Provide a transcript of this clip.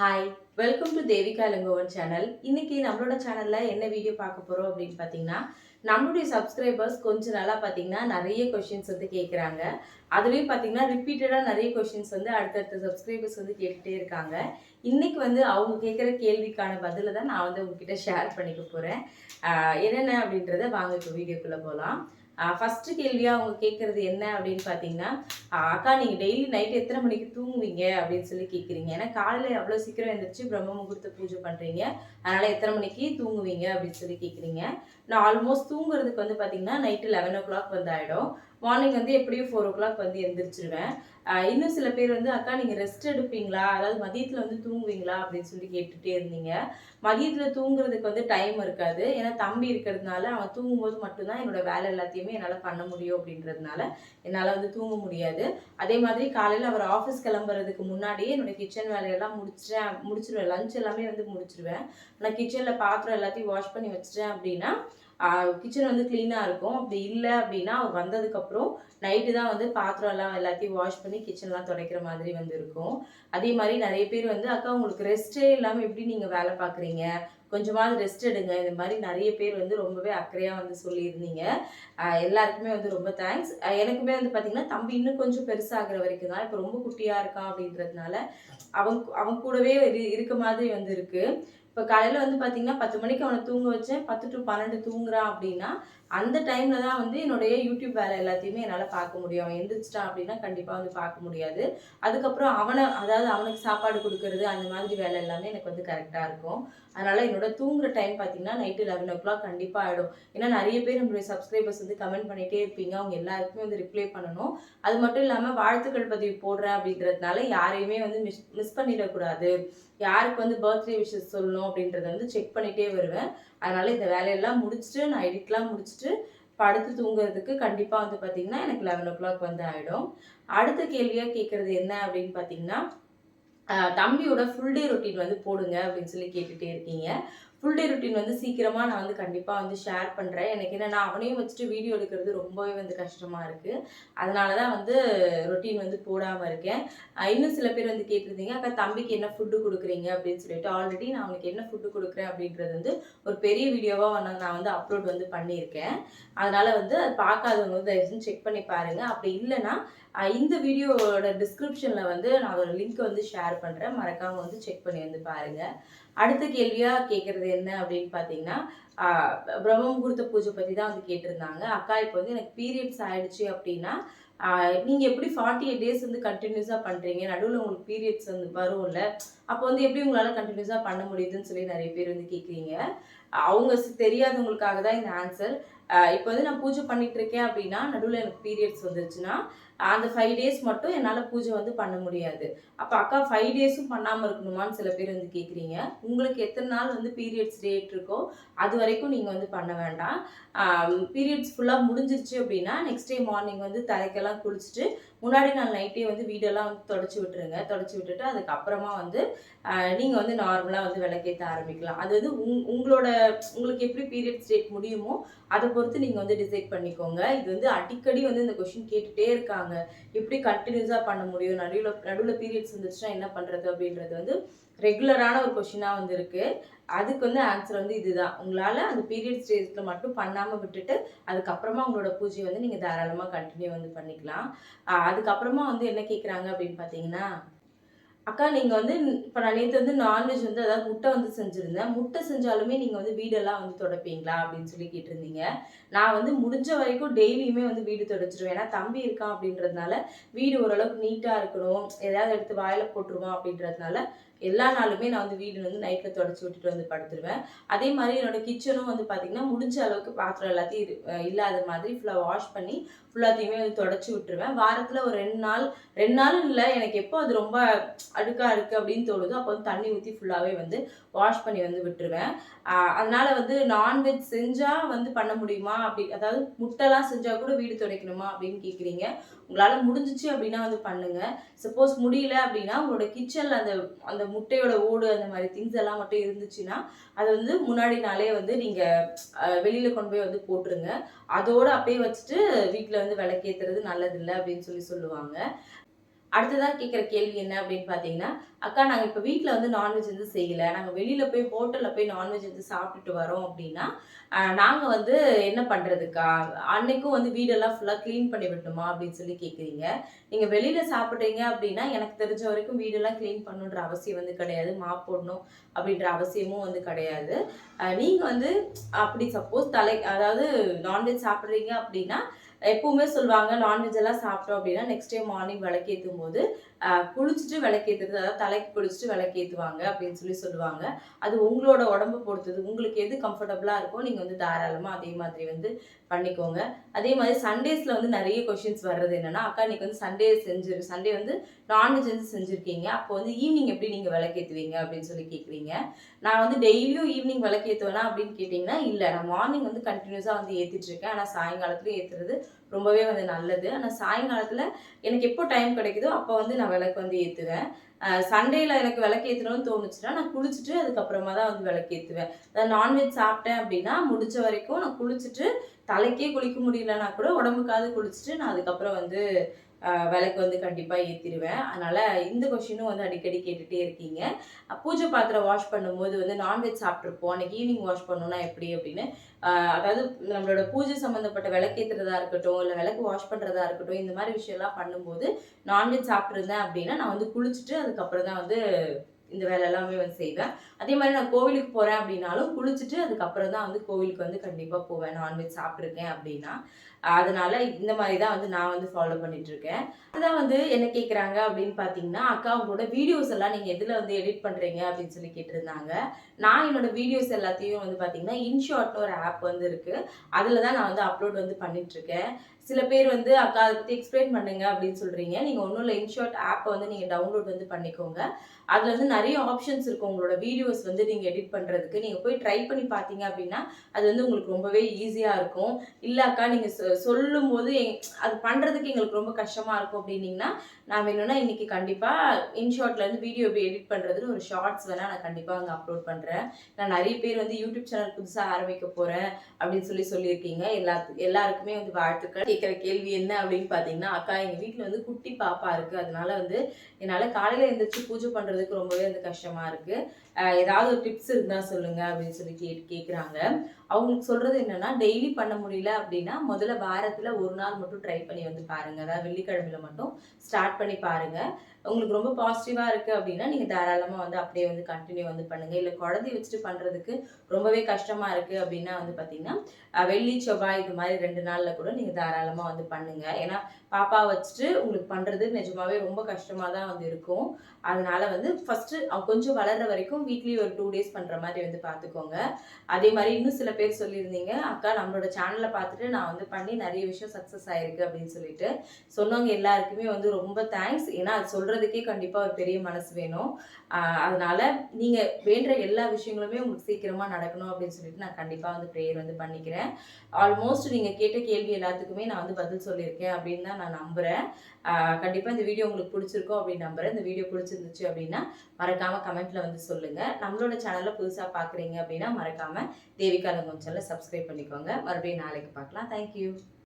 Hi welcome to Devika Elangovan channel இன்னைக்கு நம்மளோட சேனல்ல என்ன வீடியோ பார்க்க போறோம் அப்படின்னு பார்த்தீங்கன்னா நம்மளுடைய சப்ஸ்கிரைபர்ஸ் கொஞ்ச நாளா பார்த்தீங்கன்னா நிறைய கொஷின்ஸ் வந்து கேட்குறாங்க அதுலேயும் பார்த்தீங்கன்னா ரிப்பீட்டடாக நிறைய கொஷின்ஸ் வந்து அடுத்தடுத்த சப்ஸ்கிரைபர்ஸ் வந்து கேட்டுட்டே இருக்காங்க. இன்னைக்கு வந்து அவங்க கேட்குற கேள்விக்கான பதிலை தான் நான் வந்து உங்ககிட்ட ஷேர் பண்ணிக்க போகிறேன் என்னென்ன அப்படின்றத வாங்க இப்போ வீடியோக்குள்ளே போகலாம் ஃபஸ்ட்டு கேள்வியாக அவங்க கேட்குறது என்ன அப்படின்னு பார்த்தீங்கன்னா அக்கா நீங்கள் டெய்லி நைட் எத்தனை மணிக்கு தூங்குவீங்க? அப்படின்னு சொல்லி கேட்குறீங்க ஏன்னா காலையில் அவ்வளோ சீக்கிரம் எழுந்திரிச்சு பிரம்ம முகூர்த்த பூஜை பண்ணுறீங்க அதனால் எத்தனை மணிக்கு தூங்குவீங்க? அப்படின்னு சொல்லி கேட்குறீங்க நான் ஆல்மோஸ்ட் தூங்குறதுக்கு வந்து பார்த்தீங்கன்னா நைட்டு லெவன் ஓ கிளாக் வந்து ஆகிடும் மார்னிங் வந்து எப்படியும் ஃபோர் ஓ கிளாக் வந்து எந்திரிச்சிருவேன். இன்னும் சில பேர் வந்து அக்கா நீங்கள் ரெஸ்ட் எடுப்பீங்களா? அதாவது மதியத்தில் வந்து தூங்குவீங்களா? அப்படின்னு சொல்லி கேட்டுகிட்டே இருந்தீங்க. மதியத்தில் தூங்குறதுக்கு வந்து டைம் இருக்காது. ஏன்னா தம்பி இருக்கிறதுனால அவன் தூங்கும்போது மட்டும்தான் என்னோட வேலை எல்லாத்தையுமே என்னால் பண்ண முடியும் அப்படின்றதுனால என்னால் வந்து தூங்க முடியாது. அதே மாதிரி காலையில் அவர் ஆஃபீஸ் கிளம்புறதுக்கு முன்னாடியே என்னோட கிச்சன் வேலையெல்லாம் முடிச்சிட்டேன். முடிச்சிருவேன். லஞ்ச் எல்லாமே வந்து முடிச்சிருவேன். நான் கிச்சனில் பாத்திரம் எல்லாத்தையும் வாஷ் பண்ணி வச்சிட்டேன் அப்படின்னா கிச்சன் வந்து க்ளீனாக இருக்கும். அப்படி இல்லை அப்படின்னா அவர் வந்ததுக்கப்புறம் நைட்டு தான் வந்து பாத்திரம் எல்லாம் எல்லாத்தையும் வாஷ் பண்ணி கிச்சன்லாம் துடைக்கிற மாதிரி வந்து இருக்கும். அதே மாதிரி நிறைய பேர் வந்து அக்கா உங்களுக்கு ரெஸ்ட்டே இல்லாமல் எப்படி நீங்கள் வேலை பார்க்குறீங்க? கொஞ்சமாவது ரெஸ்ட் எடுங்க. இந்த மாதிரி நிறைய பேர் வந்து ரொம்பவே அக்கறையாக வந்து சொல்லியிருந்தீங்க. எல்லாருக்குமே வந்து ரொம்ப தேங்க்ஸ் எனக்குமே வந்து பார்த்தீங்கன்னா தம்பி இன்னும் கொஞ்சம் பெருசாகிற வரைக்கும் தான். இப்போ ரொம்ப குட்டியாக இருக்கான் அப்படின்றதுனால அவன் அவன் கூடவே இரு- இருக்க மாதிரி வந்து இருக்குது இப்போ காலையில் வந்து பார்த்தீங்கன்னா பத்து மணிக்கு அவனை தூங்க வச்சேன். பத்து டு பன்னெண்டு தூங்குறான் அப்படின்னா அந்த டைமில் தான் வந்து என்னுடைய யூடியூப் வேலை எல்லாத்தையுமே என்னால் பார்க்க முடியும். அவன் எந்திரிச்சிட்டான் அப்படின்னா கண்டிப்பாக வந்து பார்க்க முடியாது. அதுக்கப்புறம் அவனை அதாவது அவனுக்கு சாப்பாடு கொடுக்கறது அந்த மாதிரி வேலை எல்லாமே எனக்கு வந்து கரெக்டாக இருக்கும். அதனால் என்னோட தூங்குற டைம் பார்த்தீங்கன்னா நைட்டு லெவன் ஓ கிளாக் கண்டிப்பாக ஆகிடும் ஏன்னா நிறைய பேர் நம்மளுடைய சப்ஸ்கிரைபர்ஸ் வந்து கமெண்ட் பண்ணிகிட்டே இருப்பீங்க. அவங்க எல்லாருக்குமே வந்து ரிப்ளை பண்ணணும். அது மட்டும் இல்லாமல் வாழ்த்துக்கள் பதிவு போடுறேன் அப்படின்றதுனால யாரையுமே வந்து மிஸ் மிஸ் பண்ணிடக்கூடாது. யாருக்கு வந்து பர்த்டே விஷஸ் சொல்லணும் அப்படின்றத வந்து செக் பண்ணிகிட்டே வருவேன். அதனால இந்த வேலையெல்லாம் முடிச்சுட்டு நான் எடிட்லாம் முடிச்சுட்டு படுத்து தூங்குறதுக்கு கண்டிப்பாக வந்து பார்த்திங்கன்னா எனக்கு லெவன் ஓ கிளாக் வந்து ஆகிடும் அடுத்த கேள்வியாக கேட்குறது என்ன அப்படின்னு பார்த்தீங்கன்னா தம்பியோட ஃபுல் டே ரொட்டீன் வந்து போடுங்க அப்படின்னு சொல்லி கேட்டுகிட்டே இருக்கீங்க. ஃபுல் டே ரொட்டீன் வந்து சீக்கிரமாக நான் வந்து கண்டிப்பாக வந்து ஷேர் பண்ணுறேன் எனக்கு என்ன நான் அவனையும் வச்சுட்டு வீடியோ எடுக்கிறது ரொம்பவே வந்து கஷ்டமாக இருக்குது அதனால தான் வந்து ரொட்டீன் வந்து போடாமல் இருக்கேன். இன்னும் சில பேர் வந்து கேட்டிருந்தீங்க அக்கா தம்பிக்கு என்ன ஃபுட்டு கொடுக்குறீங்க? அப்படின்னு சொல்லிட்டு ஆல்ரெடி நான் அவனுக்கு என்ன ஃபுட்டு கொடுக்குறேன் அப்படின்றது வந்து ஒரு பெரிய வீடியோவாக நான் வந்து அப்லோட் வந்து பண்ணியிருக்கேன். அதனால் வந்து அது பார்க்காதவங்க வந்து செக் பண்ணி பாருங்கள் அப்படி இல்லைன்னா இந்த வீடியோவோட டிஸ்கிரிப்ஷனில் வந்து நான் ஒரு லிங்க் வந்து ஷேர் பண்ணுறேன் மறக்காமல் வந்து செக் பண்ணி வந்து பாருங்க. அடுத்த கேள்வியாக கேட்குறது என்ன அப்படின்னு பார்த்தீங்கன்னா பிரம்ம முகூர்த்த பூஜை பற்றி தான் வந்து கேட்டிருந்தாங்க. அக்கா இப்போ வந்து எனக்கு பீரியட்ஸ் ஆயிடுச்சு அப்படின்னா நீங்கள் எப்படி ஃபார்ட்டி எயிட் டேஸ் வந்து கண்டினியூஸாக பண்ணுறீங்க நடுவில் உங்களுக்கு பீரியட்ஸ் வந்து வரும்ல. அப்போ வந்து எப்படி உங்களால் கண்டினியூஸாக பண்ண முடியுதுன்னு சொல்லி நிறைய பேர் வந்து கேட்குறீங்க அவங்க தெரியாதவங்களுக்காக தான் இந்த ஆன்சர் இப்போ வந்து நான் பூஜை பண்ணிட்டு இருக்கேன் அப்படின்னா நடுவில் எனக்கு பீரியட்ஸ் வந்துருச்சுன்னா அந்த ஃபைவ் டேஸ் மட்டும் என்னால் பூஜை வந்து பண்ண முடியாது. அப்போ அக்கா ஃபைவ் டேஸும் பண்ணாமல் இருக்கணுமான்னு சில பேர் வந்து கேட்குறீங்க உங்களுக்கு எத்தனை நாள் வந்து பீரியட்ஸ் டேட் இருக்கோ அது வரைக்கும் நீங்கள் வந்து பண்ண வேண்டாம். பீரியட்ஸ் ஃபுல்லாக முடிஞ்சிருச்சு அப்படின்னா நெக்ஸ்ட் டே மார்னிங் வந்து தலைக்கெல்லாம் குளிச்சுட்டு முன்னாடி நாள் நைட்டே வந்து வீடெல்லாம் வந்து தொடச்சி விட்டுருங்க. தொடச்சி விட்டுட்டு அதுக்கப்புறமா வந்து நீங்கள் வந்து நார்மலாக வந்து விளக்கேற்ற ஆரம்பிக்கலாம். அது வந்து உங் உங்களோட உங்களுக்கு எப்படி பீரியட்ஸ் டேட் முடியுமோ அதை பொறுத்து நீங்கள் வந்து டிசைட் பண்ணிக்கோங்க. இது வந்து அடிக்கடி வந்து இந்த கொஷின் கேட்டுகிட்டே இருக்காங்க. எப்படி கண்டினியூஸாக பண்ண முடியும்? நடுவில் நடுவில் பீரியட்ஸ் வந்துச்சுன்னா என்ன பண்ணுறது அப்படின்றது வந்து ரெகுலரான ஒரு கொஷினாக வந்துருக்கு. அதுக்கு வந்து ஆன்சர் வந்து இதுதான். உங்களால் அந்த பீரியட் ஸ்டேஜில் மட்டும் பண்ணாமல் விட்டுட்டு அதுக்கப்புறமா உங்களோட பூஜையை வந்து நீங்கள் தாராளமாக கண்டினியூ வந்து பண்ணிக்கலாம். அதுக்கப்புறமா வந்து என்ன கேட்குறாங்க அப்படின்னு பார்த்தீங்கன்னா அக்கா நீங்கள் வந்து இப்போ நான் நேற்று வந்து நான்வெஜ் வந்து அதாவது முட்டை வந்து செஞ்சுருந்தேன். முட்டை செஞ்சாலுமே நீங்கள் வந்து வீடெல்லாம் வந்து தொடப்பீங்களா? அப்படின்னு சொல்லி கேட்டிருந்தீங்க. நான் வந்து முடிஞ்ச வரைக்கும் டெய்லியுமே வந்து வீடு தொடச்சிருவேன். ஏன்னா தம்பி இருக்கான் அப்படின்றதுனால வீடு ஓரளவுக்கு நீட்டாக இருக்கணும். ஏதாவது எடுத்து வாயில் போட்டுருவோம் அப்படின்றதுனால எல்லா நாளுமே நான் வந்து வீடு வந்து நைட்டில் தொடச்சி விட்டுட்டு வந்து படுத்துருவேன். அதே மாதிரி என்னோட கிச்சனும் வந்து பார்த்திங்கன்னா முடிஞ்ச அளவுக்கு பாத்திரம் எல்லாத்தையும் இரு- இல்லாத மாதிரி ஃபுல்லாக வாஷ் பண்ணி ஃபுல்லாத்தையுமே வந்து தொடச்சி விட்டுருவேன். வாரத்தில் ஒரு ரெண்டு நாள் ரெண்டு நாள் இல்லை எனக்கு எப்போ அது ரொம்ப அழுக்காக இருக்குது அப்படின்னு தோணுதோ அப்போ வந்து தண்ணி ஊற்றி ஃபுல்லாகவே வந்து வாஷ் பண்ணி வந்து விட்டுருவேன். அதனால் வந்து நான்வெஜ் செஞ்சால் வந்து பண்ண முடியுமா? அப்படி அதாவது முட்டைலாம் செஞ்சால் கூட வீடு துடைக்கணுமா அப்படின்னு கேட்குறீங்க உங்களால் முடிஞ்சிச்சு அப்படின்னா வந்து பண்ணுங்க. சப்போஸ் முடியல அப்படின்னா உங்களோட கிச்சனில் அந்த அந்த முட்டையோட ஓடு அந்த மாதிரி திங்ஸ் எல்லாம் மட்டும் இருந்துச்சுன்னா அது வந்து முன்னாடி நாளே வந்து நீங்கள் வெளியில் கொண்டு போய் வந்து போட்டுருங்க. அதோட அப்படியே வச்சுட்டு வீட்டில் வந்து விளக்கேற்றுறது நல்லதில்லை அப்படின்னு சொல்லி சொல்லுவாங்க. அடுத்ததாக கேட்குற கேள்வி என்ன அப்படின்னு பார்த்தீங்கன்னா அக்கா நாங்கள் இப்போ வீட்டில் வந்து நான்வெஜ் வந்து செய்யலை. நாங்கள் வெளியில் போய் ஹோட்டலில் போய் நான்வெஜ் வந்து சாப்பிட்டுட்டு வரோம் அப்படின்னா நாங்கள் வந்து என்ன பண்ணுறதுக்கா அன்னைக்கும் வந்து வீடெல்லாம் ஃபுல்லாக க்ளீன் பண்ணி விட்டுமா அப்படின்னு சொல்லி கேட்குறீங்க நீங்கள் வெளியில் சாப்பிட்றீங்க அப்படின்னா எனக்கு தெரிஞ்ச வரைக்கும் வீடெல்லாம் க்ளீன் பண்ணுன்ற அவசியம் வந்து கிடையாது. மாப் போடணும் அப்படின்ற அவசியமும் வந்து கிடையாது. நீங்கள் வந்து அப்படி சப்போஸ் தலை அதாவது நான்வெஜ் சாப்பிட்றீங்க அப்படின்னா எப்பவுமே சொல்லுவாங்க நான்வெஜ் எல்லாம் சாப்பிட்டோம் அப்படின்னா நெக்ஸ்ட் டே மார்னிங் விளக்கேற்றும் போது ஆஹ் குளிச்சுட்டு விளக்கேற்றுறது அதாவது தலைக்கு குளிச்சுட்டு விளக்கேற்றுவாங்க அப்படின்னு சொல்லி சொல்லுவாங்க. அது உங்களோட உடம்பு பொறுத்தது. உங்களுக்கு எது கம்ஃபர்டபுளாக இருக்கோ நீங்கள் வந்து தாராளமாக அதே மாதிரி வந்து பண்ணிக்கோங்க. அதே மாதிரி சண்டேஸில் வந்து நிறைய கொஷின்ஸ் வர்றது என்னென்னா அக்கா இன்னைக்கு வந்து சண்டே செஞ்சு சண்டே வந்து நான்வெஜ் வந்து செஞ்சுருக்கீங்க. அப்போ வந்து ஈவினிங் எப்படி நீங்கள் விளக்கேற்றுவீங்க அப்படின்னு சொல்லி கேட்குறீங்க நான் வந்து டெய்லியும் ஈவினிங் விளக்கேற்றுவேனா அப்படின்னு கேட்டிங்கன்னா இல்லை. நான் மார்னிங் வந்து கண்டினியூஸாக வந்து ஏற்றிட்டுருக்கேன் ஆனால் சாயங்காலத்துலேயும் ஏற்றுறது ரொம்பவே வந்து நல்லது. ஆனால் சாயங்காலத்தில் எனக்கு எப்போ டைம் கிடைக்குதோ அப்போ வந்து நான் விளக்கு வந்து ஏற்றுவேன் சண்டேல எனக்கு விளக்கேற்றணும்னு தோணுச்சுன்னா நான் குளிச்சுட்டு அதுக்கப்புறமா தான் வந்து விளக்கேற்றுவேன் நான் அதாவது நான்வெஜ் சாப்பிட்டேன் அப்படின்னா முடிச்ச வரைக்கும் நான் குளிச்சுட்டு தலைக்கே குளிக்க முடியலன்னா கூட உடம்புக்காவது குளிச்சுட்டு நான் அதுக்கப்புறம் வந்து விலைக்கு விளக்கு வந்து கண்டிப்பாக ஏற்றிடுவேன் அதனால் இந்த கொஷினும் வந்து அடிக்கடி கேட்டுகிட்டே இருக்கீங்க. பூஜை பாத்திரம் வாஷ் பண்ணும்போது வந்து நான்வெஜ் சாப்பிட்ருப்போம் அன்னைக்கு ஈவினிங் வாஷ் பண்ணோன்னா எப்படி அப்படின்னு அதாவது நம்மளோட பூஜை சம்மந்தப்பட்ட விளக்கேற்றுறதா இருக்கட்டும் இல்லை விளக்கு வாஷ் பண்ணுறதா இருக்கட்டும் இந்த மாதிரி விஷயம்லாம் பண்ணும்போது நான்வெஜ் சாப்பிட்ருந்தேன் அப்படின்னா நான் வந்து குளிச்சுட்டு அதுக்கப்புறம் தான் வந்து இந்த வேலை எல்லாமே வந்து செய்வேன். அதே மாதிரி நான் கோவிலுக்கு போகிறேன் அப்படின்னாலும் குளிச்சுட்டு அதுக்கப்புறம் தான் வந்து கோவிலுக்கு வந்து கண்டிப்பாக போவேன். நான்வெஜ் சாப்பிட்ருக்கேன் அப்படின்னா. அதனால இந்த மாதிரி தான் வந்து நான் வந்து ஃபாலோ பண்ணிட்டு இருக்கேன் அதுதான் வந்து என்ன கேட்குறாங்க அப்படின்னு பார்த்தீங்கன்னா அக்கா உங்களோட வீடியோஸ் எல்லாம் நீங்கள் எதில் வந்து எடிட் பண்ணுறீங்க அப்படின்னு சொல்லி கேட்டிருந்தாங்க. நான் என்னோட வீடியோஸ் எல்லாத்தையும் வந்து பார்த்தீங்கன்னா இன்ஷார்ட்னு ஒரு ஆப் வந்து இருக்குது அதில் தான் நான் வந்து அப்லோட் வந்து பண்ணிட்டுருக்கேன். சில பேர் வந்து அக்கா அதை பற்றி எக்ஸ்பிளைன் பண்ணுங்க அப்படின்னு சொல்கிறீங்க நீங்கள் ஒன்றும் இல்லை இன்ஷார்ட் ஆப்பை வந்து நீங்கள் டவுன்லோட் வந்து பண்ணிக்கோங்க. அதில் வந்து நிறைய ஆப்ஷன்ஸ் இருக்கும் உங்களோட வீடியோஸ் வந்து நீங்கள் எடிட் பண்ணுறதுக்கு நீங்கள் போய் ட்ரை பண்ணி பார்த்தீங்க அப்படின்னா அது வந்து உங்களுக்கு ரொம்பவே ஈஸியாக இருக்கும். இல்லை அக்கா நீங்கள் சொல்லும் போது எங் அது பண்ணுறதுக்கு எங்களுக்கு ரொம்ப கஷ்டமாக இருக்கும் அப்படின்னீங்கன்னா நான் வேணும்னா இன்னைக்கு கண்டிப்பாக இன்ஷார்ட்லேருந்து வீடியோ எப்படி எடிட் பண்ணுறதுன்னு ஒரு ஷார்ட்ஸ் வேணால் நான் கண்டிப்பாக அங்கே அப்லோட் பண்ணுறேன் நான் நிறைய பேர் வந்து யூடியூப் சேனல் புதுசாக ஆரம்பிக்க போகிறேன் அப்படின்னு சொல்லி சொல்லியிருக்கீங்க. எல்லாத்து எல்லாருக்குமே வந்து வாழ்த்துக்கள். கேட்குற கேள்வி என்ன அப்படின்னு பார்த்தீங்கன்னா அக்கா எங்கள் வீட்டில் வந்து குட்டி பாப்பா இருக்குது அதனால வந்து என்னால் காலையில் எழுந்திரிச்சு பூஜை பண்ணுறதுக்கு ரொம்பவே வந்து கஷ்டமாக இருக்குது ஏதாவது ஒரு டிப்ஸ் இருந்தால் சொல்லுங்கள் அப்படின்னு சொல்லி கே கேட்குறாங்க அவங்களுக்கு சொல்கிறது என்னென்னா டெய்லி பண்ண முடியல அப்படின்னா முதல்ல வாரத்தில் ஒரு நாள் மட்டும் ட்ரை பண்ணி வந்து பாருங்கள் அதாவது வெள்ளிக்கிழமையில மட்டும் ஸ்டார்ட் பண்ணி பாருங்கள் உங்களுக்கு ரொம்ப பாசிட்டிவாக இருக்குது அப்படின்னா நீங்கள் தாராளமாக வந்து அப்படியே வந்து கண்டினியூ வந்து பண்ணுங்கள் இல்லை குழந்தைய வச்சுட்டு பண்ணுறதுக்கு ரொம்பவே கஷ்டமாக இருக்குது அப்படின்னா வந்து பார்த்தீங்கன்னா வெள்ளி செவ்வாய் இது மாதிரி ரெண்டு நாளில் கூட நீங்கள் தாராளமாக வந்து பண்ணுங்கள் ஏன்னா பாப்பா வச்சுட்டு உங்களுக்கு பண்ணுறது நிஜமாவே ரொம்ப கஷ்டமாக தான் வந்து இருக்கும். அதனால வந்து ஃபஸ்ட்டு கொஞ்சம் வளர்ற வரைக்கும் வீக்லி ஒரு டூ டேஸ் பண்ணுற மாதிரி வந்து பார்த்துக்கோங்க அதே மாதிரி இன்னும் சில பேர் சொல்லியிருந்தீங்க அக்கா நம்மளோட சேனலை பார்த்துட்டு நான் வந்து பண்ணி நிறைய விஷயம் சக்ஸஸ் ஆயிருக்கு அப்படின்னு சொல்லிட்டு சொன்னவங்க எல்லாருக்குமே வந்து ரொம்ப தேங்க்ஸ் ஏன்னா அது சொல்கிறதுக்கே கண்டிப்பாக ஒரு பெரிய மனசு வேணும். அதனால நீங்கள் வேண்டுற எல்லா விஷயங்களுமே உங்களுக்கு சீக்கிரமாக நடக்கணும் அப்படின்னு சொல்லிட்டு நான் கண்டிப்பாக வந்து ப்ரேயர் வந்து பண்ணிக்கிறேன். ஆல்மோஸ்ட் நீங்கள் கேட்ட கேள்வி எல்லாத்துக்குமே நான் வந்து பதில் சொல்லியிருக்கேன் அப்படின்னு தான் நான் நம்புகிறேன் கண்டிப்பாக இந்த வீடியோ உங்களுக்கு பிடிச்சிருக்கும் அப்படின்னு நம்புகிறேன் இந்த வீடியோ பிடிச்சிருந்துச்சு அப்படின்னா மறக்காமல் கமெண்ட்டில் வந்து சொல்லுங்கள் நம்மளோட சேனலில் புதுசாக பார்க்குறீங்க அப்படின்னா மறக்காமல் தேவிகா சேனலை சப்ஸ்கிரைப் பண்ணிக்கோங்க. மறுபடியும் நாளைக்கு பார்க்கலாம். தேங்க்யூ